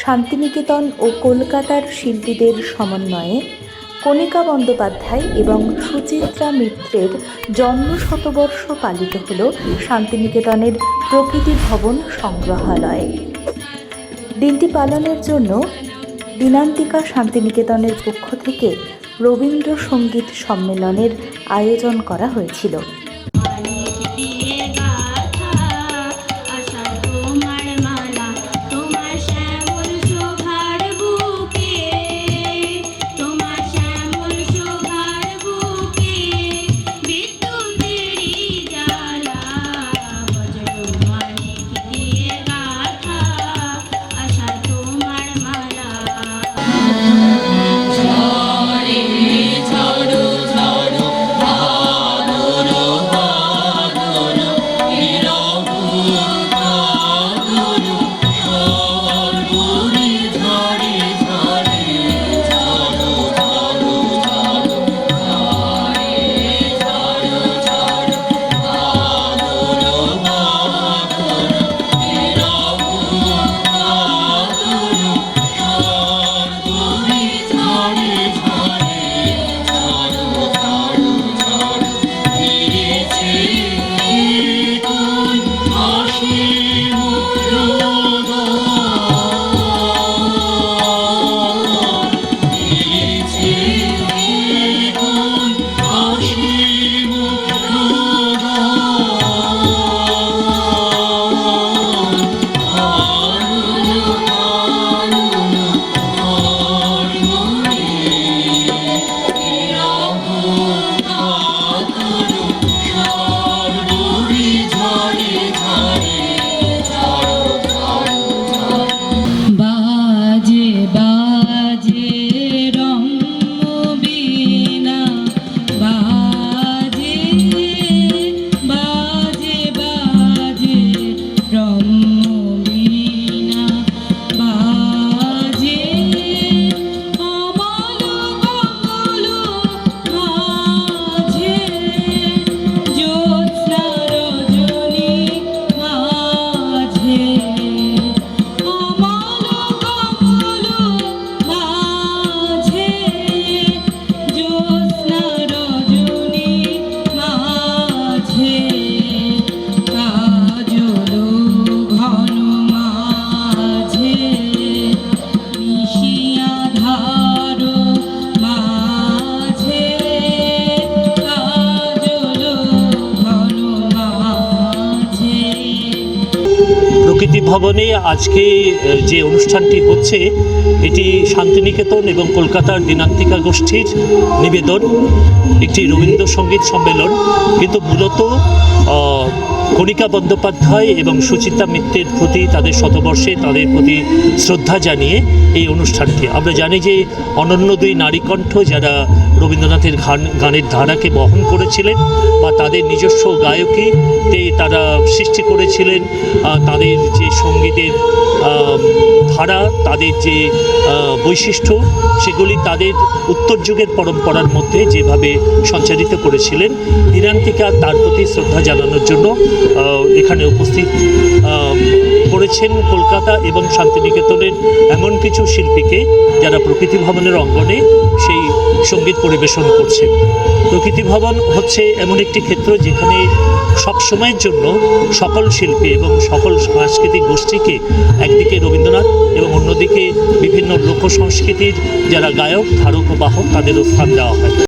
শান্তিনিকেতন ও কলকাতার শিল্পীদের সমন্বয়ে কণিকা বন্দ্যোপাধ্যায় এবং সুচিত্রা মিত্রের জন্ম শতবর্ষ পালিত হল শান্তিনিকেতনের প্রকৃতি ভবন সংগ্রহালয়ে। দিনটি পালনের জন্য দিনান্তিকা শান্তিনিকেতনের পক্ষ থেকে রবীন্দ্রসঙ্গীত সম্মেলনের আয়োজন করা হয়েছিল। প্রকৃতি ভবনে আজকে যে অনুষ্ঠানটি হচ্ছে, এটি শান্তিনিকেতন এবং কলকাতার দিনান্তিকা গোষ্ঠীর নিবেদন। একটি রবীন্দ্রসঙ্গীত সম্মেলন। কিন্তু মূলত কণিকা বন্দ্যোপাধ্যায় এবং সুচিতা মিত্রের প্রতি তাদের শতবর্ষে তাদের প্রতি শ্রদ্ধা জানিয়ে এই অনুষ্ঠানটি। আমরা জানি যে অনন্য দুই নারীকণ্ঠ যারা রবীন্দ্রনাথের গান গানের ধারাকে বহন করেছিলেন বা তাদের নিজস্ব গায়কীতে তারা সৃষ্টি করেছিলেন তাদের যে সঙ্গীতের ধারা, তাদের যে বৈশিষ্ট্য, সেগুলি তাদের উত্তর যুগের পরম্পরার মধ্যে যেভাবে সঞ্চারিত করেছিলেন, দিনান্তিকা তার প্রতি শ্রদ্ধা জানানোর জন্য এখানে উপস্থিত করেছেন কলকাতা এবং শান্তিনিকেতনের এমন কিছু শিল্পীকে যারা প্রকৃতি ভবনের অঙ্গনে সেই সংগীত পরিবেশন করছেন। প্রকৃতি ভবন হচ্ছে এমন একটি ক্ষেত্র যেখানে সব সময়ের জন্য সকল শিল্পী এবং সকল সাংস্কৃতিক গোষ্ঠীকে একদিকে রবীন্দ্রনাথ এবং অন্যদিকে বিভিন্ন লোক সংস্কৃতির যারা গায়ক, ধারক ও বাহক তাদেরও স্থান দেওয়া হয়।